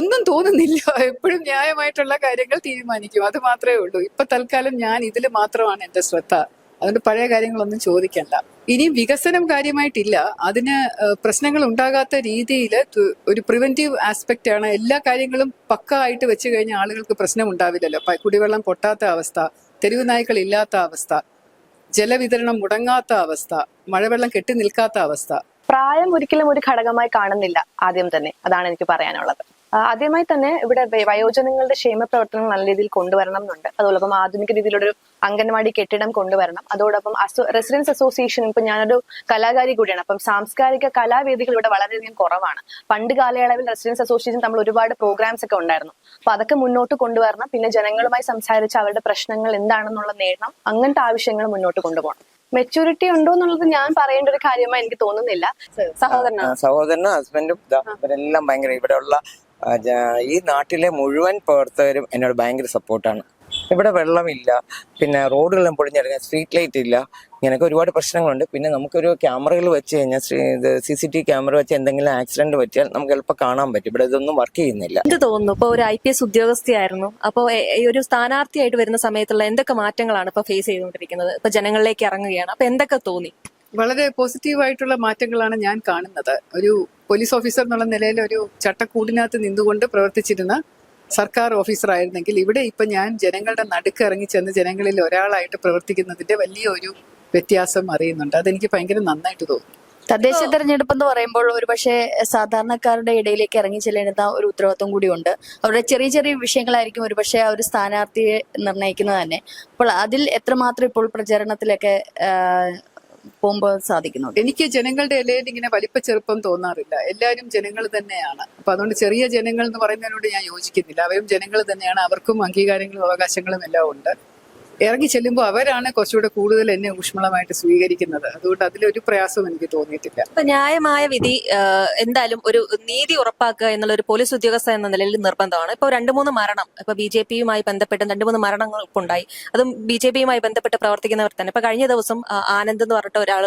ഒന്നും തോന്നുന്നില്ല. എപ്പോഴും ന്യായമായിട്ടുള്ള കാര്യങ്ങൾ തീരുമാനിക്കും. അത് മാത്രമേ ഉള്ളൂ. ഇപ്പൊ തൽക്കാലം ഞാൻ ഇതിൽ മാത്രമാണ് എന്റെ ശ്രദ്ധ. അതുകൊണ്ട് പഴയ കാര്യങ്ങളൊന്നും ചോദിക്കണ്ട. ഇനി വികസനം കാര്യമായിട്ടില്ല. അതിന് പ്രശ്നങ്ങൾ ഉണ്ടാകാത്ത രീതിയിൽ ഒരു പ്രിവെന്റീവ് ആസ്പെക്റ്റ് ആണ്. എല്ലാ കാര്യങ്ങളും പക്ക ആയിട്ട് വെച്ച് കഴിഞ്ഞാൽ ആളുകൾക്ക് പ്രശ്നം ഉണ്ടാവില്ലല്ലോ. കുടിവെള്ളം പൊട്ടാത്ത അവസ്ഥ തെരുവ് നായ്ക്കൾ ഇല്ലാത്ത അവസ്ഥ ജലവിതരണം മുടങ്ങാത്ത അവസ്ഥ മഴവെള്ളം കെട്ടി നിൽക്കാത്ത അവസ്ഥ. പ്രായം ഒരിക്കലും ഒരു ഘടകമായി കാണുന്നില്ല ആദ്യം തന്നെ. അതാണ് എനിക്ക് പറയാനുള്ളത്. ആദ്യമായി തന്നെ ഇവിടെ വയോജനങ്ങളുടെ ക്ഷേമ പ്രവർത്തനങ്ങൾ നല്ല രീതിയിൽ കൊണ്ടുവരണം എന്നുണ്ട്. അതോടൊപ്പം ആധുനിക രീതിയിലൊരു അംഗൻവാടി കെട്ടിടം കൊണ്ടുവരണം. അതോടൊപ്പം അസോ റെസിഡൻസ് അസോസിയേഷൻ ഇപ്പൊ ഞാനൊരു കലാകാരി കൂടിയാണ്. അപ്പം സാംസ്കാരിക കലാവേദികൾ ഇവിടെ വളരെയധികം കുറവാണ്. പണ്ട് കാലയളവിൽ റെസിഡൻസ് അസോസിയേഷൻ നമ്മൾ ഒരുപാട് പ്രോഗ്രാംസ് ഒക്കെ ഉണ്ടായിരുന്നു. അപ്പൊ അതൊക്കെ മുന്നോട്ട് കൊണ്ടുവരണം. പിന്നെ ജനങ്ങളുമായി സംസാരിച്ച് അവരുടെ പ്രശ്നങ്ങൾ എന്താണെന്നുള്ള നേടണം അങ്ങനത്തെ ആവശ്യങ്ങൾ മുന്നോട്ട് കൊണ്ടുപോകണം. മെച്ചൂരിറ്റി ഉണ്ടോ എന്നുള്ളത് ഞാൻ പറയേണ്ട ഒരു കാര്യമായി എനിക്ക് തോന്നുന്നില്ല. സഹോദരനാണ് ആ, സഹോദരനും ഹസ്ബൻഡും ഇവരെല്ലാം ഭയങ്കര ഇവിടെയുള്ള ഈ നാട്ടിലെ മുഴുവൻ പ്രവർത്തകരും എന്നോട് ഭയങ്കര സപ്പോർട്ടാണ്. ഇവിടെ വെള്ളമില്ല പിന്നെ റോഡുകളെല്ലാം പൊളിഞ്ഞിറങ്ങാൻ സ്ട്രീറ്റ് ലൈറ്റ് ഇല്ല ഇങ്ങനെയൊക്കെ ഒരുപാട് പ്രശ്നങ്ങളുണ്ട്. പിന്നെ നമുക്കൊരു ക്യാമറകൾ വെച്ച് കഴിഞ്ഞാൽ ഇത് സി സി ടി ക്യാമറ വെച്ച് എന്തെങ്കിലും ആക്സിഡന്റ് പറ്റിയാൽ നമുക്ക് എളുപ്പം കാണാൻ പറ്റും. ഇവിടെ ഇതൊന്നും വർക്ക് ചെയ്യുന്നില്ല. എന്ത് തോന്നുന്നു? ഇപ്പൊ ഒരു ഐ പി എസ് ഉദ്യോഗസ്ഥയായിരുന്നു. അപ്പോ എ- ഈ ഒരു സ്ഥാനാർത്ഥിയായിട്ട് വരുന്ന സമയത്തുള്ള എന്തൊക്കെ മാറ്റങ്ങളാണ് ഇപ്പൊ ഫേസ് ചെയ്തുകൊണ്ടിരിക്കുന്നത്? ഇപ്പൊ ജനങ്ങളിലേക്ക് ഇറങ്ങുകയാണ്. അപ്പൊ എന്തൊക്കെ തോന്നി? വളരെ പോസിറ്റീവായിട്ടുള്ള മാറ്റങ്ങളാണ് ഞാൻ കാണുന്നത്. ഒരു പോലീസ് ഓഫീസർ എന്നുള്ള നിലയിൽ ഒരു ചട്ടക്കൂടിനകത്ത് നിന്നുകൊണ്ട് പ്രവർത്തിച്ചിരുന്ന സർക്കാർ ഓഫീസർ ആയിരുന്നെങ്കിൽ ഇവിടെ ഇപ്പൊ ഞാൻ ജനങ്ങളുടെ നടുക്ക് ഇറങ്ങി ചെന്ന് ജനങ്ങളിൽ ഒരാളായിട്ട് പ്രവർത്തിക്കുന്നതിന്റെ വലിയ ഒരു വ്യത്യാസം അറിയുന്നുണ്ട്. അതെനിക്ക് ഭയങ്കര നന്നായിട്ട് തോന്നുന്നു. തദ്ദേശ തെരഞ്ഞെടുപ്പ് എന്ന് പറയുമ്പോൾ ഒരുപക്ഷെ സാധാരണക്കാരുടെ ഇടയിലേക്ക് ഇറങ്ങി ചെല്ലേണ്ട ഒരു ഉത്തരവാദിത്വം കൂടിയുണ്ട്. അവരുടെ ചെറിയ ചെറിയ വിഷയങ്ങളായിരിക്കും ഒരുപക്ഷെ ആ ഒരു സ്ഥാനാർത്ഥിയെ നിർണയിക്കുന്നത് തന്നെ. അപ്പോൾ അതിൽ എത്രമാത്രം ഇപ്പോൾ പ്രചരണത്തിലൊക്കെ പോകുമ്പോൾ സാധിക്കുന്നുണ്ട്. എനിക്ക് ജനങ്ങളുടെ ഇലയിൽ ഇങ്ങനെ വലിപ്പ ചെറുപ്പം തോന്നാറില്ല. എല്ലാവരും ജനങ്ങൾ തന്നെയാണ്. അപ്പൊ അതുകൊണ്ട് ചെറിയ ജനങ്ങൾ എന്ന് പറയുന്നതിനോട് ഞാൻ യോജിക്കുന്നില്ല. അവരും ജനങ്ങൾ തന്നെയാണ്. അവർക്കും അംഗീകാരങ്ങളും അവകാശങ്ങളും എല്ലാം ഉണ്ട്. ഇറങ്ങി ചെല്ലുമ്പോൾ അവരാണ് കുറച്ചുകൂടെ കൂടുതൽ എന്നെ ഊഷ്മളമായിട്ട് സ്വീകരിക്കുന്നത്. അതുകൊണ്ട് അതിലൊരു പ്രയാസം എനിക്ക് തോന്നിയിട്ടില്ല. അപ്പൊ ന്യായമായ വിധി എന്തായാലും ഒരു നീതി ഉറപ്പാക്കുക എന്നുള്ള ഒരു പോലീസ് ഉദ്യോഗസ്ഥ എന്ന നിലയിൽ നിർബന്ധമാണ്. ഇപ്പൊ രണ്ടു മൂന്ന് മരണം ഇപ്പൊ ബി ജെ പിയുമായി ബന്ധപ്പെട്ട് രണ്ടു മൂന്ന് മരണങ്ങൾ ഇപ്പൊ ഉണ്ടായി അതും ബി ജെ പിയുമായി ബന്ധപ്പെട്ട് പ്രവർത്തിക്കുന്നവർ തന്നെ. ഇപ്പൊ കഴിഞ്ഞ ദിവസം ആനന്ദ് എന്ന് പറഞ്ഞിട്ട് ഒരാൾ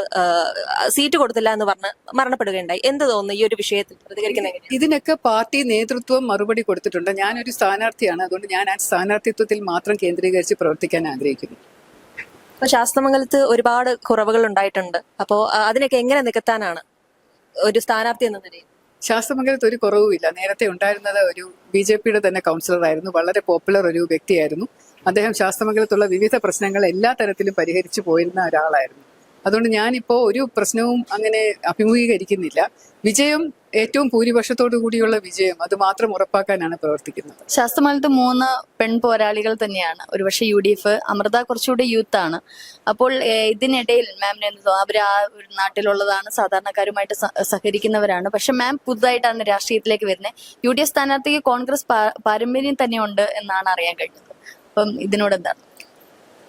സീറ്റ് കൊടുത്തില്ല എന്ന് പറഞ്ഞ് മരണപ്പെടുകയുണ്ടായി. എന്ത് തോന്നുന്നു ഈ ഒരു വിഷയത്തിൽ പ്രതികരിക്കുന്ന ഇതിനൊക്കെ പാർട്ടി നേതൃത്വം മറുപടി കൊടുത്തിട്ടുണ്ട്. ഞാനൊരു സ്ഥാനാർത്ഥിയാണ്. അതുകൊണ്ട് ഞാൻ ആ സ്ഥാനാർത്ഥിത്വത്തിൽ മാത്രം കേന്ദ്രീകരിച്ച് പ്രവർത്തിക്കാൻ ആഗ്രഹിക്കുന്നു ഇപ്പൊ ശാസ്ത്രമംഗലത്ത് ഒരുപാട് കുറവുകൾ ഉണ്ടായിട്ടുണ്ട്. അപ്പോ അതിനൊക്കെ എങ്ങനെ നികത്താനാണ് ഒരു സ്ഥാനാർത്ഥി എന്ന നിലയിൽ? ശാസ്ത്രമംഗലത്ത് ഒരു കുറവുമില്ല. നേരത്തെ ഉണ്ടായിരുന്നത് ഒരു ബി ജെ പിയുടെ തന്നെ കൗൺസിലർ ആയിരുന്നു വളരെ പോപ്പുലർ ഒരു വ്യക്തിയായിരുന്നു. അദ്ദേഹം ശാസ്ത്രമംഗലത്തുള്ള വിവിധ പ്രശ്നങ്ങൾ എല്ലാ തരത്തിലും പരിഹരിച്ചു പോയിരുന്ന ഒരാളായിരുന്നു. അതുകൊണ്ട് ഞാനിപ്പോൾ ഒരു പ്രശ്നവും അങ്ങനെ അഭിമുഖീകരിക്കുന്നില്ല. വിജയം ഏറ്റവും ഭൂരിപക്ഷത്തോടു കൂടിയുള്ള വിജയം അത് മാത്രം ഉറപ്പാക്കാനാണ് പ്രവർത്തിക്കുന്നത്. ശാസ്ത്രമാലത്ത് മൂന്ന് പെൺ പോരാളികൾ തന്നെയാണ്. ഒരുപക്ഷെ യു ഡി എഫ് അമൃത കുറച്ചുകൂടി യൂത്ത് ആണ്. അപ്പോൾ ഇതിനിടയിൽ മാമിന് അവർ ആ നാട്ടിലുള്ളതാണ് സാധാരണക്കാരുമായിട്ട് സഹകരിക്കുന്നവരാണ്. പക്ഷെ മാം പുതുതായിട്ടാണ് രാഷ്ട്രീയത്തിലേക്ക് വരുന്നത്. യു ഡി എഫ് സ്ഥാനാർത്ഥിക്ക് കോൺഗ്രസ് പാരമ്പര്യം തന്നെയുണ്ട് എന്നാണ് അറിയാൻ കഴിഞ്ഞത്. അപ്പം ഇതിനോട് എന്താണ്?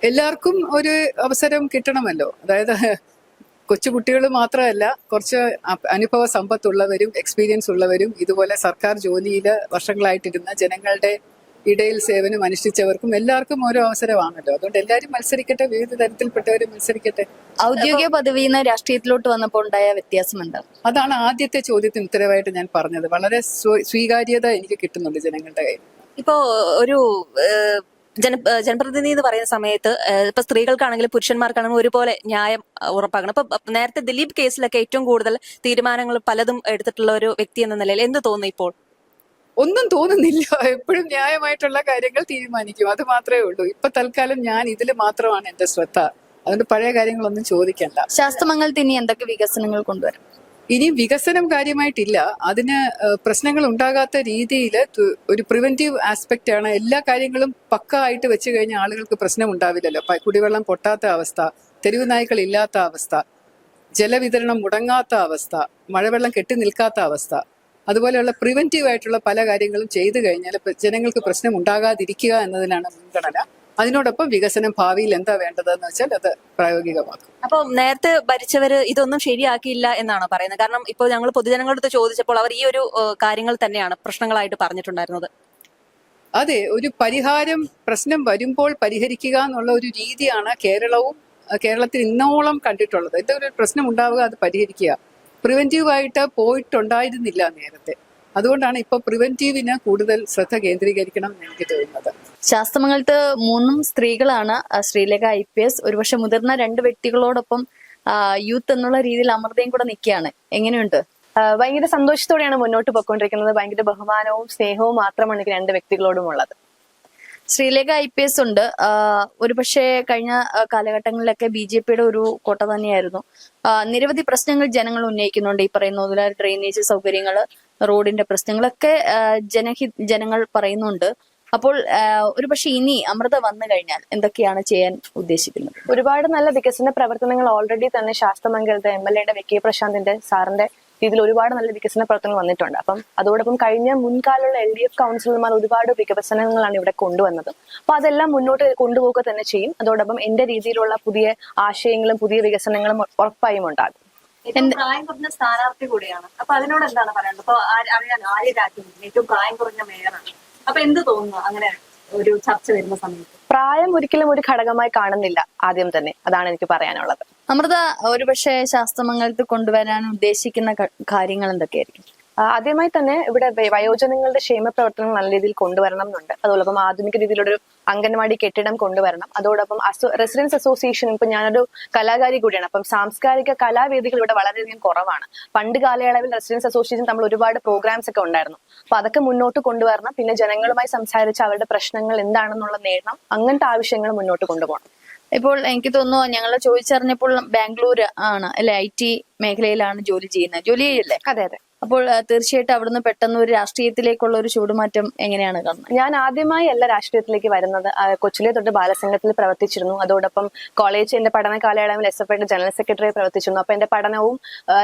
എല്ലാവർക്കും ഒരു അവസരം കിട്ടണമല്ലോ. അതായത് കൊച്ചുകുട്ടികൾ മാത്രമല്ല കുറച്ച് അനുഭവ സമ്പത്തുള്ളവരും എക്സ്പീരിയൻസ് ഉള്ളവരും ഇതുപോലെ സർക്കാർ ജോലിയിൽ വർഷങ്ങളായിട്ടിരുന്ന ജനങ്ങളുടെ ഇടയിൽ സേവനം അനുഷ്ഠിച്ചവർക്കും എല്ലാവർക്കും ഓരോ അവസരമാണല്ലോ. അതുകൊണ്ട് എല്ലാവരും മത്സരിക്കട്ടെ വിവിധ തരത്തിൽപ്പെട്ടവർ മത്സരിക്കട്ടെ. ഔദ്യോഗിക പദവിയിൽ നിന്ന് രാഷ്ട്രീയത്തിലോട്ട് വന്നപ്പോൾ ഉണ്ടായ വ്യത്യാസം എന്താണ് അതാണ് ആദ്യത്തെ ചോദ്യത്തിന് ഉത്തരവായിട്ട് ഞാൻ പറഞ്ഞത്. വളരെ സ്വീകാര്യത എനിക്ക് കിട്ടുന്നുണ്ട് ജനങ്ങളുടെ കയ്യിൽ. ഇപ്പോ ഒരു ജന ജനപ്രതിനിധി എന്ന് പറയുന്ന സമയത്ത് ഇപ്പൊ സ്ത്രീകൾക്കാണെങ്കിലും പുരുഷന്മാർക്കാണെങ്കിലും ഒരുപോലെ ന്യായം ഉറപ്പാക്കണം. ഇപ്പൊ നേരത്തെ ദിലീപ് കേസിലൊക്കെ ഏറ്റവും കൂടുതൽ തീരുമാനങ്ങൾ പലതും എടുത്തിട്ടുള്ള ഒരു വ്യക്തി എന്ന നിലയിൽ എന്ത് തോന്നുന്നു ഇപ്പോൾ? ഒന്നും തോന്നുന്നില്ല. എപ്പോഴും ന്യായമായിട്ടുള്ള കാര്യങ്ങൾ തീരുമാനിക്കും. അത് മാത്രമേ ഉള്ളൂ. ഇപ്പൊ തൽക്കാലം ഞാൻ ഇതിൽ മാത്രമാണ് എന്റെ ശ്രദ്ധ. അതുകൊണ്ട് പഴയ കാര്യങ്ങളൊന്നും ചോദിക്കണ്ട. ശാസ്ത്രമംഗലത്തിന് ഇനി എന്തൊക്കെ വികസനങ്ങൾ കൊണ്ടുവരും ഇനി വികസനം കാര്യമായിട്ടില്ല. അതിന് പ്രശ്നങ്ങൾ ഉണ്ടാകാത്ത രീതിയിൽ ഒരു പ്രിവെന്റീവ് ആസ്പെക്റ്റ് ആണ് എല്ലാ കാര്യങ്ങളും പക്ക ആയിട്ട് വെച്ച് കഴിഞ്ഞാൽ ആളുകൾക്ക് പ്രശ്നം ഉണ്ടാവില്ലല്ലോ കുടിവെള്ളം പൊട്ടാത്ത അവസ്ഥ തെരുവ് നായ്ക്കൾ ഇല്ലാത്ത അവസ്ഥ ജലവിതരണം മുടങ്ങാത്ത അവസ്ഥ മഴവെള്ളം കെട്ടി നിൽക്കാത്ത അവസ്ഥ. അതുപോലെയുള്ള പ്രിവെന്റീവ് ആയിട്ടുള്ള പല കാര്യങ്ങളും ചെയ്തു കഴിഞ്ഞാൽ ജനങ്ങൾക്ക് പ്രശ്നം ഉണ്ടാകാതിരിക്കുക എന്നതിനാണ് മുൻഗണന. അതിനോടൊപ്പം വികസനം ഭാവിയിൽ എന്താ വേണ്ടതെന്ന് വെച്ചാൽ അത് പ്രായോഗികമാക്കും. അപ്പൊ നേരത്തെ ഭരിച്ചവര് ഇതൊന്നും ശരിയാക്കിയില്ല എന്നാണോ പറയുന്നത്? കാരണം ഇപ്പോൾ ഞങ്ങൾ പൊതുജനങ്ങളുടെ അടുത്ത് ചോദിച്ചപ്പോൾ അവർ ഈ ഒരു കാര്യങ്ങൾ തന്നെയാണ് പ്രശ്നങ്ങളായിട്ട് പറഞ്ഞിട്ടുണ്ടായിരുന്നത്. അതെ ഒരു പരിഹാരം പ്രശ്നം വരുമ്പോൾ പരിഹരിക്കുക എന്നുള്ള ഒരു രീതിയാണ് കേരളവും കേരളത്തിൽ ഇന്നോളം കണ്ടിട്ടുള്ളത്. എന്തെങ്കിലും ഒരു പ്രശ്നം ഉണ്ടാവുക അത് പരിഹരിക്കുക. പ്രിവെന്റീവ് ആയിട്ട് പോയിട്ടുണ്ടായിരുന്നില്ല നേരത്തെ. അതുകൊണ്ടാണ് ഇപ്പൊ പ്രിവെന്റീവിന് കൂടുതൽ ശ്രദ്ധ കേന്ദ്രീകരിക്കണം എന്ന് എനിക്ക് തോന്നുന്നത്. ശാസ്ത്രമംഗലത്ത് മൂന്നും സ്ത്രീകളാണ് ശ്രീലേഖ ഐ പി എസ്. ഒരുപക്ഷെ മുതിർന്ന രണ്ട് വ്യക്തികളോടൊപ്പം യൂത്ത് എന്നുള്ള രീതിയിൽ അമൃതയും കൂടെ നിൽക്കുകയാണ്. എങ്ങനെയുണ്ട്? ഭയങ്കര സന്തോഷത്തോടെയാണ് മുന്നോട്ട് പോയിക്കൊണ്ടിരിക്കുന്നത്. ഭയങ്കര ബഹുമാനവും സ്നേഹവും മാത്രമാണ് എനിക്ക് രണ്ട് വ്യക്തികളോടും ഉള്ളത്. ശ്രീലേഖ ഐ പി എസ് ഉണ്ട്. ഒരുപക്ഷെ കഴിഞ്ഞ കാലഘട്ടങ്ങളിലൊക്കെ ബി ജെ പിയുടെ ഒരു കോട്ട തന്നെയായിരുന്നു. നിരവധി പ്രശ്നങ്ങൾ ജനങ്ങൾ ഉന്നയിക്കുന്നുണ്ട്. ഈ പറയുന്ന ഡ്രെയിനേജ് സൗകര്യങ്ങൾ റോഡിന്റെ പ്രശ്നങ്ങളൊക്കെ ജനഹി ജനങ്ങൾ പറയുന്നുണ്ട്. അപ്പോൾ ഒരു പക്ഷെ ഇനി അമൃത വന്നു കഴിഞ്ഞാൽ എന്തൊക്കെയാണ് ചെയ്യാൻ ഉദ്ദേശിക്കുന്നത്? ഒരുപാട് നല്ല വികസന പ്രവർത്തനങ്ങൾ ഓൾറെഡി തന്നെ ശാസ്ത്രമംഗലത്തെ എം എൽ എയുടെ വിക്കി പ്രശാന്തിന്റെ സാറിന്റെ രീതിയിൽ ഒരുപാട് നല്ല വികസന പ്രവർത്തനങ്ങൾ വന്നിട്ടുണ്ട്. അപ്പം അതോടൊപ്പം കഴിഞ്ഞ മുൻകാലമുള്ള എൽ ഡി എഫ് കൗൺസിലർമാർ ഒരുപാട് വികസനങ്ങളാണ് ഇവിടെ കൊണ്ടുവന്നത്. അപ്പൊ അതെല്ലാം മുന്നോട്ട് കൊണ്ടുപോകുക തന്നെ ചെയ്യും. അതോടൊപ്പം എന്റെ രീതിയിലുള്ള പുതിയ ആശയങ്ങളും പുതിയ വികസനങ്ങളും ഉറപ്പായും ഉണ്ടാകും. ഏറ്റവും പ്രായം കുറഞ്ഞ സ്ഥാനാർത്ഥി കൂടിയാണ്. അപ്പൊ അതിനോട് എന്താണ് പറയുന്നത് ഇപ്പൊ അറിയാൻ ആര്യ രാജ്യം ഏറ്റവും പ്രായം കുറഞ്ഞ മേയറാണ്. അപ്പൊ എന്ത് തോന്നുന്നു അങ്ങനെ ഒരു ചർച്ച വരുന്ന സമയത്ത്? പ്രായം ഒരിക്കലും ഒരു ഘടകമായി കാണുന്നില്ല ആദ്യം തന്നെ. അതാണ് എനിക്ക് പറയാനുള്ളത്. അമൃത ഒരുപക്ഷെ ശാസ്ത്രമംഗലത്ത് കൊണ്ടുവരാൻ ഉദ്ദേശിക്കുന്ന കാര്യങ്ങൾ എന്തൊക്കെയായിരിക്കും? ആദ്യമായി തന്നെ ഇവിടെ വയോജനങ്ങളുടെ ക്ഷേമ പ്രവർത്തനങ്ങൾ നല്ല രീതിയിൽ കൊണ്ടുവരണം എന്നുണ്ട്. അതോടൊപ്പം ആധുനിക രീതിയിലൊരു അംഗൻവാടി കെട്ടിടം കൊണ്ടുവരണം. അതോടൊപ്പം അസോ റെസിഡൻസ് അസോസിയേഷൻ ഇപ്പൊ ഞാനൊരു കലാകാരി കൂടിയാണ്. അപ്പം സാംസ്കാരിക കലാവേദികൾ ഇവിടെ വളരെയധികം കുറവാണ്. പണ്ട് കാലയളവിൽ റെസിഡൻസ് അസോസിയേഷൻ നമ്മൾ ഒരുപാട് പ്രോഗ്രാംസ് ഒക്കെ ഉണ്ടായിരുന്നു. അപ്പൊ അതൊക്കെ മുന്നോട്ട് കൊണ്ടുവരണം. പിന്നെ ജനങ്ങളുമായി സംസാരിച്ച് അവരുടെ പ്രശ്നങ്ങൾ എന്താണെന്നുള്ള നേടണം അങ്ങനത്തെ ആവശ്യങ്ങൾ മുന്നോട്ട് കൊണ്ടുപോകണം. ഇപ്പോൾ എനിക്ക് തോന്നുന്നു ഞങ്ങൾ ചോദിച്ചറിഞ്ഞപ്പോൾ ബാംഗ്ലൂർ ആണ് അല്ലെ? ഐ ടി മേഖലയിലാണ് ജോലി ചെയ്യുന്നത്. ജോലി ചെയ്യല്ലേ? അതെ അതെ. അപ്പോൾ തീർച്ചയായിട്ടും അവിടുന്ന് പെട്ടെന്ന് ഒരു രാഷ്ട്രീയത്തിലേക്കുള്ള ഒരു ചൂടുമാറ്റം എങ്ങനെയാണ് കാണുന്നത്? ഞാൻ ആദ്യമായി അല്ല രാഷ്ട്രീയത്തിലേക്ക് വരുന്നത്. കൊച്ചിലെ തൊട്ട് ബാലസംഘത്തിൽ പ്രവർത്തിച്ചിരുന്നു. അതോടൊപ്പം കോളേജ് എന്റെ പഠന കാലയളവിൽ എസ് എഫ് ഐയുടെ ജനറൽ സെക്രട്ടറി പ്രവർത്തിച്ചിരുന്നു. അപ്പൊ എന്റെ പഠനവും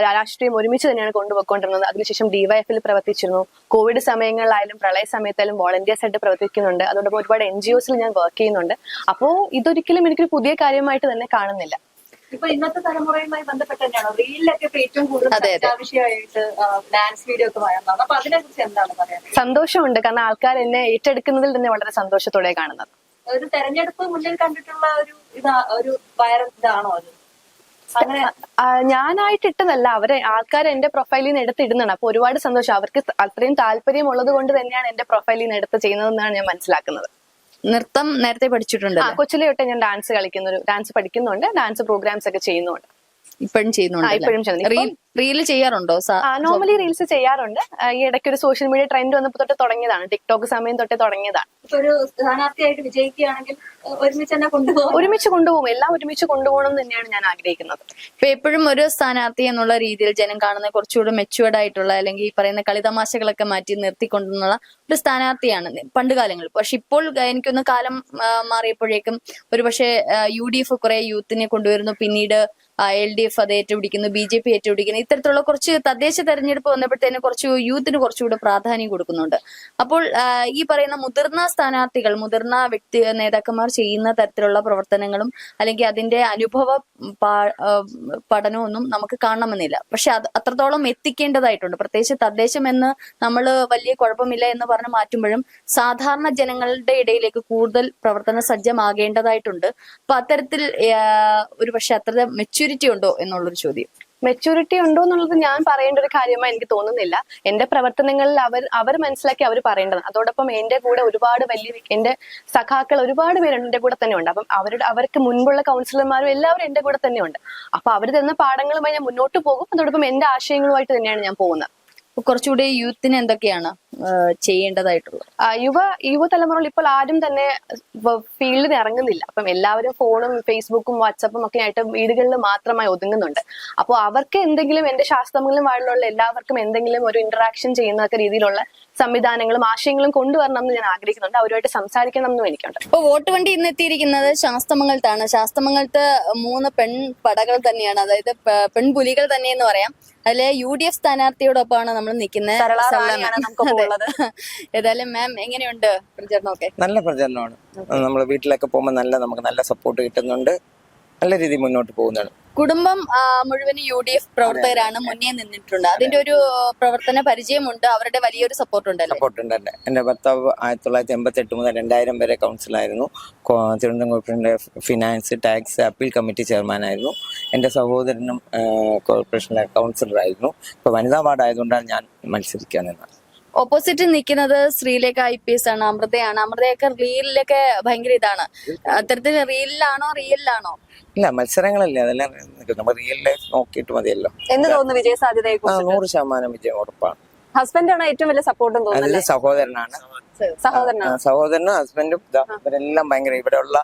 രാഷ്ട്രീയം ഒരുമിച്ച് തന്നെയാണ് കൊണ്ടുപോയിക്കൊണ്ടിരുന്നത്. അതിനുശേഷം ഡിവൈഎഫിൽ പ്രവർത്തിച്ചിരുന്നു. കോവിഡ് സമയങ്ങളിലായാലും പ്രളയ സമയത്തായാലും വോളണ്ടിയേഴ്സ് ആയിട്ട് പ്രവർത്തിക്കുന്നുണ്ട്. അതോടൊപ്പം ഒരുപാട് എൻ ജി ഒസിൽ ഞാൻ വർക്ക് ചെയ്യുന്നുണ്ട്. അപ്പോൾ ഇതൊരിക്കലും എനിക്കൊരു പുതിയ കാര്യമായിട്ട് തന്നെ കാണുന്നില്ല. ഇപ്പൊ ഇന്നത്തെ തലമുറയുമായി ബന്ധപ്പെട്ട് തന്നെയാണോ? റീലിലൊക്കെ ഇപ്പൊ ഏറ്റവും കൂടുതൽ അതെ, അതെ. ഡാൻസ് വീഡിയോ ഒക്കെ വരുന്നതാണ് അപ്പൊ അതിനെ കുറിച്ച് എന്താണ് പറയുന്നത് സന്തോഷമുണ്ട്. കാരണം ആൾക്കാർ എന്നെ ഏറ്റെടുക്കുന്നതിൽ തന്നെ വളരെ സന്തോഷത്തോടെ കാണുന്നത്. ഒരു തെരഞ്ഞെടുപ്പ് മുന്നിൽ കണ്ടിട്ടുള്ള ഒരു ഇതാ ഒരു വൈറൽ ഇതാണോ അത്? ഞാനായിട്ട് ഇട്ടതല്ല അവരെ ആൾക്കാർ എന്റെ പ്രൊഫൈലിൽ നിന്ന് എടുത്തിടുന്നതാണ്. അപ്പൊ ഒരുപാട് സന്തോഷം. അവർക്ക് അത്രയും താല്പര്യം ഉള്ളത് കൊണ്ട് തന്നെയാണ് എന്റെ പ്രൊഫൈലിൽ നിന്ന് എടുത്ത് ചെയ്യുന്നതെന്നാണ് ഞാൻ മനസ്സിലാക്കുന്നത്. നൃത്തം നേരത്തെ പഠിച്ചിട്ടുണ്ട് കൊച്ചിലെ തൊട്ടേ ഞാൻ ഡാൻസ് കളിക്കുന്ന ഒരു ഡാൻസ് പഠിക്കുന്നുണ്ട് ഡാൻസ് പ്രോഗ്രാംസ് ഒക്കെ ചെയ്യുന്നുണ്ട്. ഇപ്പോഴും ചെയ്യുന്നുണ്ട്. റീൽ റീൽ ചെയ്യാറുണ്ടോ നോർമലി റീൽസ് ചെയ്യാറുണ്ട്. ഈ ഇടയ്ക്ക് ഒരു സോഷ്യൽ മീഡിയ ട്രെൻഡ് വന്നപ്പോൾ തൊട്ട് തുടങ്ങിയതാണ്. ടിക്ടോക്ക് സമയം തൊട്ട് തുടങ്ങിയതാണ്. ഒരു സ്ഥാനാർത്ഥിയായിട്ട് വിജയിക്കുകയാണെങ്കിൽ ഒരുമിച്ച് തന്നെ കൊണ്ടുപോകും. ഒരുമിച്ച് കൊണ്ടുപോകും. എല്ലാം ഒരുമിച്ച് കൊണ്ടുപോകണം തന്നെയാണ് ഞാൻ ആഗ്രഹിക്കുന്നത്. ഇപ്പൊ എപ്പോഴും ഒരു സ്ഥാനാർത്ഥി എന്നുള്ള രീതിയിൽ ജനം കാണുന്ന കുറച്ചുകൂടെ മെച്ചുവേർഡ് ആയിട്ടുള്ള അല്ലെങ്കിൽ ഈ പറയുന്ന കളിതമാശകളൊക്കെ മാറ്റി നിർത്തിക്കൊണ്ടുള്ള ഒരു സ്ഥാനാർത്ഥിയാണ് പണ്ട് കാലങ്ങളിൽ. പക്ഷെ ഇപ്പോൾ എനിക്കൊന്ന് കാലം മാറിയപ്പോഴേക്കും ഒരുപക്ഷെ യു ഡി എഫ് കുറെ യൂത്തിനെ കൊണ്ടുവരുന്നു. പിന്നീട് എൽ ഡി എഫ് അത് ഏറ്റുപിടിക്കുന്നു ബി ജെ പി ഏറ്റുപിടിക്കുന്നു ഇത്തരത്തിലുള്ള കുറച്ച് തദ്ദേശ തെരഞ്ഞെടുപ്പ് വന്നപ്പോഴത്തേന് കുറച്ച് യൂത്തിന് കുറച്ചുകൂടെ പ്രാധാന്യം കൊടുക്കുന്നുണ്ട്. അപ്പോൾ ഈ പറയുന്ന മുതിർന്ന സ്ഥാനാർത്ഥികൾ മുതിർന്ന വ്യക്തി നേതാക്കന്മാർ ചെയ്യുന്ന തരത്തിലുള്ള പ്രവർത്തനങ്ങളും അല്ലെങ്കിൽ അതിന്റെ അനുഭവ പഠനമൊന്നും നമുക്ക് കാണണമെന്നില്ല. പക്ഷെ അത് അത്രത്തോളം എത്തിക്കേണ്ടതായിട്ടുണ്ട്. പ്രത്യേകിച്ച് തദ്ദേശം എന്ന് നമ്മൾ വലിയ കുഴപ്പമില്ല എന്ന് പറഞ്ഞ് മാറ്റുമ്പോഴും സാധാരണ ജനങ്ങളുടെ ഇടയിലേക്ക് കൂടുതൽ പ്രവർത്തന സജ്ജമാകേണ്ടതായിട്ടുണ്ട്. അപ്പൊ അത്തരത്തിൽ ഒരു പക്ഷെ അത്ര മെച്യൂരിറ്റി ഉണ്ടോ എന്നുള്ളൊരു ചോദ്യം. മെച്ചൂരിറ്റി ഉണ്ടോ എന്നുള്ളത് ഞാൻ പറയേണ്ട ഒരു കാര്യമായി എനിക്ക് തോന്നുന്നില്ല. എന്റെ പ്രവർത്തനങ്ങളിൽ അവർ അവർ മനസ്സിലാക്കി അവർ പറയേണ്ടത് അതോടൊപ്പം എന്റെ കൂടെ ഒരുപാട് വലിയ എന്റെ സഖാക്കൾ ഒരുപാട് പേരുണ്ട് എന്റെ കൂടെ തന്നെ ഉണ്ട്. അപ്പം അവരുടെ അവർക്ക് മുൻപുള്ള കൗൺസിലർമാരും എല്ലാവരും എന്റെ കൂടെ തന്നെ ഉണ്ട്. അപ്പൊ അവർ തന്ന പാഠങ്ങളുമായി ഞാൻ മുന്നോട്ട് പോകും. അതോടൊപ്പം എന്റെ ആശയങ്ങളുമായിട്ട് തന്നെയാണ് ഞാൻ പോകുന്നത്. കുറച്ചുകൂടി യൂത്തിന് എന്തൊക്കെയാണ്? ചെയ്യേണ്ടതായിട്ടുള്ളത്. യുവ യുവതലമുറകൾ ഇപ്പോൾ ആരും തന്നെ ഫീൽഡിൽ ഇറങ്ങുന്നില്ല. അപ്പം എല്ലാവരും ഫോണും ഫേസ്ബുക്കും വാട്സപ്പും ഒക്കെ ആയിട്ട് വീടുകളിൽ മാത്രമായി ഒതുങ്ങുന്നുണ്ട്. അപ്പോൾ അവർക്ക് എന്തെങ്കിലും എന്റെ ശാസ്ത്രങ്ങളും വാഴിലുള്ള എല്ലാവർക്കും എന്തെങ്കിലും ഒരു ഇന്ററാക്ഷൻ ചെയ്യുന്ന രീതിയിലുള്ള സംവിധാനങ്ങളും ആശയങ്ങളും കൊണ്ടുവരണം എന്ന് ഞാൻ ആഗ്രഹിക്കുന്നുണ്ട്. അവരുമായിട്ട് സംസാരിക്കണം എന്നും എനിക്കുണ്ട്. ഇപ്പൊ വോട്ട് വണ്ടി ഇന്ന് എത്തിയിരിക്കുന്നത് ശാസ്തമംഗലത്താണ് ശാസ്തമംഗലത്ത് മൂന്ന് പെൺ പടകൾ തന്നെയാണ്. അതായത് പെൺപുലികൾ തന്നെയെന്ന് പറയാം. അതിലെ യു ഡി എഫ് സ്ഥാനാർത്ഥിയോടൊപ്പമാണ് നമ്മൾ നിൽക്കുന്നത്. ഏതായാലും മാം എങ്ങനെയുണ്ട് പ്രചരണമൊക്കെ നല്ല പ്രചരണമാണ്. നമ്മൾ വീട്ടിലൊക്കെ പോകുമ്പോൾ നല്ല നമുക്ക് നല്ല സപ്പോർട്ട് കിട്ടുന്നുണ്ട്. നല്ല രീതിയിൽ മുന്നോട്ട് പോകുന്നതാണ്. കുടുംബം മുഴുവൻ മുഴുവനും യു ഡി എഫ് പ്രവർത്തകരാണ് മുന്നേ നിന്നിട്ടുണ്ട്. അതിന്റെ ഒരു പ്രവർത്തന പരിചയമുണ്ട്. അവരുടെ വലിയൊരു സപ്പോർട്ട് ഉണ്ടല്ലേ സപ്പോർട്ട് ഉണ്ട് എന്റെ ഭർത്താവ് ആയിരത്തി തൊള്ളായിരത്തി എൺപത്തി എട്ട് മുതൽ രണ്ടായിരം വരെ കൗൺസിലായിരുന്നു. Thiruvananthapuram finance tax appeal committee ചെയർമാനായിരുന്നു. എന്റെ സഹോദരനും കോർപ്പറേഷനിലെ കൗൺസിലറായിരുന്നു. ഇപ്പൊ വനിതാ വാർഡ് ആയതുകൊണ്ടാണ് ഞാൻ മത്സരിക്കാൻ നിന്നത് ഓപ്പോസിറ്റ് നിൽക്കുന്നത് ശ്രീലേഖ ഐ പി എസ് ആണ് അമൃതയാണ്. അമൃതയൊക്കെ റീലിലൊക്കെ ഭയങ്കര ഇതാണ്. അത്തരത്തിൽ റീലിലാണോ റിയലിലാണോ? ഇല്ല മത്സരങ്ങളല്ലേ അതെല്ലാം നമ്മൾ റിയൽ ലൈഫ് നോക്കിയിട്ട് മതിയല്ലോ. എന്ന് തോന്നുന്നു വിജയ സാധ്യതയെ ആ നൂറ് ശതമാനം വിജയം ഉറപ്പാണ്. ഹസ്ബൻഡാണ് ഏറ്റവും വലിയ സപ്പോർട്ടും അതിൽ തോന്നുന്നത് സഹോദരനാണ്. സഹോദരനും ഹസ്ബൻഡും ഇവരെല്ലാം ഭയങ്കര ഇവിടെയുള്ള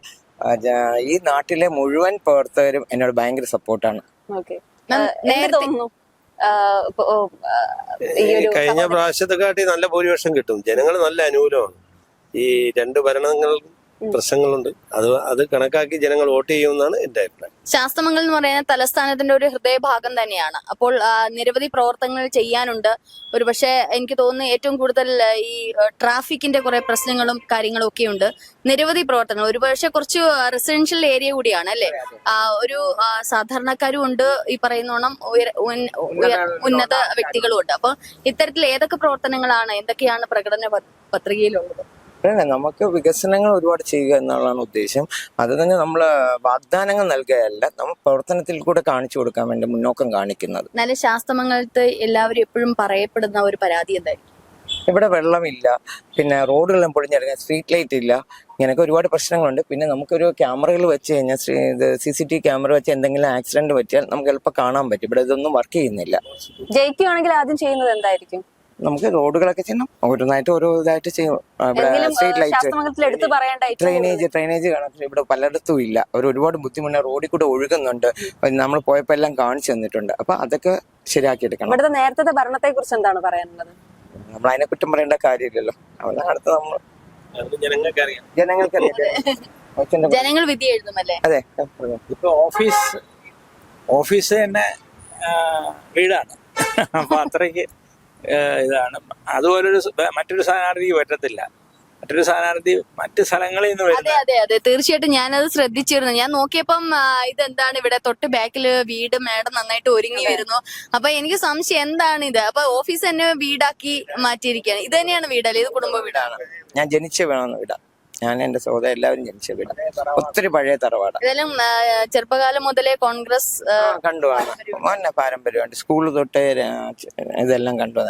ഈ നാട്ടിലെ മുഴുവൻ പ്രവർത്തകരും എന്നോട് ഭയങ്കര സപ്പോർട്ടാണ് ഓക്കെ തോന്നുന്നു? ആ, പ്രാവശ്യത്തെ കാട്ടി കഴിഞ്ഞ നല്ല ഭൂരിപക്ഷം കിട്ടും. ജനങ്ങൾ നല്ല അനുകൂലമാണ്. ഈ രണ്ട് ഭരണങ്ങൾ പ്രശ്നങ്ങളുണ്ട്. അത് അത് കണക്കാക്കി ജനങ്ങൾ വോട്ട് ചെയ്യുമെന്നാണ് എന്റെ അഭിപ്രായം. ശാസ്തമംഗൽ എന്ന് പറയുന്ന തലസ്ഥാനത്തിന്റെ ഒരു ഹൃദയഭാഗം തന്നെയാണ്. അപ്പോൾ നിരവധി പ്രവർത്തനങ്ങൾ ചെയ്യാനുണ്ട്. ഒരുപക്ഷെ എനിക്ക് തോന്നുന്നു ഏറ്റവും കൂടുതൽ ഈ ട്രാഫിക്കിന്റെ കുറെ പ്രശ്നങ്ങളും കാര്യങ്ങളും ഒക്കെ ഉണ്ട് നിരവധി പ്രവർത്തനങ്ങൾ. ഒരുപക്ഷെ കുറച്ച് റെസിഡൻഷ്യൽ ഏരിയ കൂടിയാണ് അല്ലെ? ഒരു സാധാരണക്കാരും ഉണ്ട്. ഈ പറയുന്നോണം ഉയര- ഉന്നത വ്യക്തികളും ഉണ്ട്. അപ്പൊ ഇത്തരത്തിൽ ഏതൊക്കെ പ്രവർത്തനങ്ങളാണ്? എന്തൊക്കെയാണ് പ്രകടന പത്രികയിലുള്ളത്? പിന്നെ നമുക്ക് വികസനങ്ങൾ ഒരുപാട് ചെയ്യുക എന്നുള്ളതാണ് ഉദ്ദേശം. അത് തന്നെ നമ്മൾ വാഗ്ദാനങ്ങൾ നൽകുകയല്ല നമ്മൾ പ്രവർത്തനത്തിൽ കൂടെ കാണിച്ചു കൊടുക്കാൻ വേണ്ടി മുന്നോക്കം കാണിക്കുന്നത്. നല്ല ശാസ്തമംഗലത്ത് എല്ലാവരും എപ്പോഴും പറയപ്പെടുന്ന ഒരു പരാതി എന്തായിരിക്കും? ഇവിടെ വെള്ളമില്ല പിന്നെ റോഡുകളെല്ലാം പൊളിഞ്ഞിറങ്ങാൻ സ്ട്രീറ്റ് ലൈറ്റ് ഇല്ല ഇങ്ങനെയൊക്കെ ഒരുപാട് പ്രശ്നങ്ങളുണ്ട്. പിന്നെ നമുക്കൊരു ക്യാമറകൾ വെച്ച് കഴിഞ്ഞാൽ ഇത് സി സി ടി ക്യാമറ വെച്ച് എന്തെങ്കിലും ആക്സിഡന്റ് പറ്റിയാൽ നമുക്ക് എളുപ്പം കാണാൻ പറ്റും. ഇവിടെ ഇതൊന്നും വർക്ക് ചെയ്യുന്നില്ല. ജയിക്കുകയാണെങ്കിൽ ആദ്യം ചെയ്യുന്നത് എന്തായിരിക്കും? നമുക്ക് റോഡുകളൊക്കെ ചെയ്യണം. ഓരോന്നായിട്ട് ഓരോ ഇതായിട്ട് ചെയ്യും. Street light drainage drainage connection ഇവിടെ പലയിടത്തും ഇല്ല. ഒരു ഒരുപാട് ബുദ്ധിമുട്ട് റോഡിൽ കൂടെ ഒഴുകുന്നുണ്ട്. നമ്മൾ പോയപ്പോ എല്ലാം കാണിച്ചു തന്നിട്ടുണ്ട്. അപ്പൊ അതൊക്കെ ശരിയാക്കി എടുക്കണം. ഇവിടുത്തെ നേരത്തെ ഭരണത്തെ കുറിച്ച് എന്താണ് പറയാനുള്ളത്? നമ്മൾ അതിനെ കുറ്റം പറയേണ്ട കാര്യമില്ലല്ലോ. അവരുടെ അടുത്ത് നമ്മൾ അത് ജനങ്ങൾക്കറിയാം. ജനങ്ങൾക്ക് ജനങ്ങൾ വിധി എഴുതുമല്ലേ? അതെ. ഇപ്പൊ ഓഫീസ് ഓഫീസ് തന്നെ വീടാണ്. അപ്പൊ അത്രയ്ക്ക് ഇതാണ്. അതുപോലൊരു മറ്റൊരു സ്ഥാനാർത്ഥിക്ക് പറ്റത്തില്ല. മറ്റൊരു സ്ഥാനാർത്ഥി മറ്റ് സ്ഥലങ്ങളിൽ നിന്ന് അതെ അതെ അതെ. തീർച്ചയായിട്ടും ഞാനത് ശ്രദ്ധിച്ചിരുന്നു. ഞാൻ നോക്കിയപ്പം ഇതെന്താണ് ഇവിടെ തൊട്ട് ബാക്കിൽ വീട് മേഡം നന്നായിട്ട് ഒരുങ്ങി വരുന്നു. അപ്പൊ എനിക്ക് സംശയം എന്താണ് ഇത് അപ്പൊ ഓഫീസ് തന്നെ വീടാക്കി മാറ്റിയിരിക്കുകയാണ്. ഇത് തന്നെയാണ് വീടല്ലേ? ഇത് കുടുംബ വീടാണ്. ഞാൻ ജനിച്ച വേണമെന്ന് വിടാം. ഞാൻ എന്റെ സഹോദരൻ എല്ലാവരും ജനിച്ച വീട്. ഒത്തിരി പഴയ തറവാട്. ഏതായാലും ചെറുപ്പകാലം മുതലേ കോൺഗ്രസ് കണ്ടുവാണ് മോനെ പാരമ്പര്യമായിട്ട് സ്കൂൾ തൊട്ടേ ഇതെല്ലാം കണ്ടു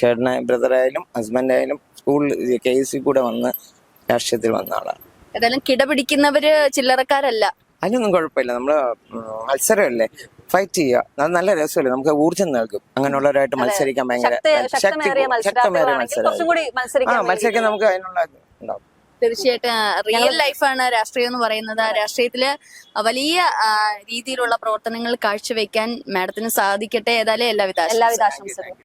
ചേട്ടനെ ബ്രദറായാലും ഹസ്ബൻഡായാലും സ്കൂളിൽ കെ എസ് സി കൂടെ വന്ന് രാഷ്ട്രീയത്തിൽ വന്ന ആളാണ്. ഏതായാലും കിടപിടിക്കുന്നവര് ചില്ലറക്കാരല്ല. അതിനൊന്നും കുഴപ്പമില്ല. നമ്മൾ മത്സരമല്ലേ? ഫൈറ്റ് ചെയ്യുക. അത് നല്ല രസമല്ലേ? നമുക്ക് ഊർജം നൽകും. അങ്ങനെയുള്ളവരായിട്ട് മത്സരിക്കാൻ ഭയങ്കര ശക്തി ശക്തി ശക്തമേറിയ മത്സരം ആ മത്സരിക്കാൻ മത്സരിക്കാൻ നമുക്ക് അതിനുള്ള ഇത് ഉണ്ടാവും തീർച്ചയായിട്ടും റിയൽ ലൈഫാണ് രാഷ്ട്രീയം എന്ന് പറയുന്നത്. ആ രാഷ്ട്രീയത്തിൽ വലിയ രീതിയിലുള്ള പ്രവർത്തനങ്ങൾ കാഴ്ചവെക്കാൻ മാഡത്തിന് സാധിക്കട്ടെ. ഏതായാലും എല്ലാവിധ. എല്ലാവിധ ആശംസകളും.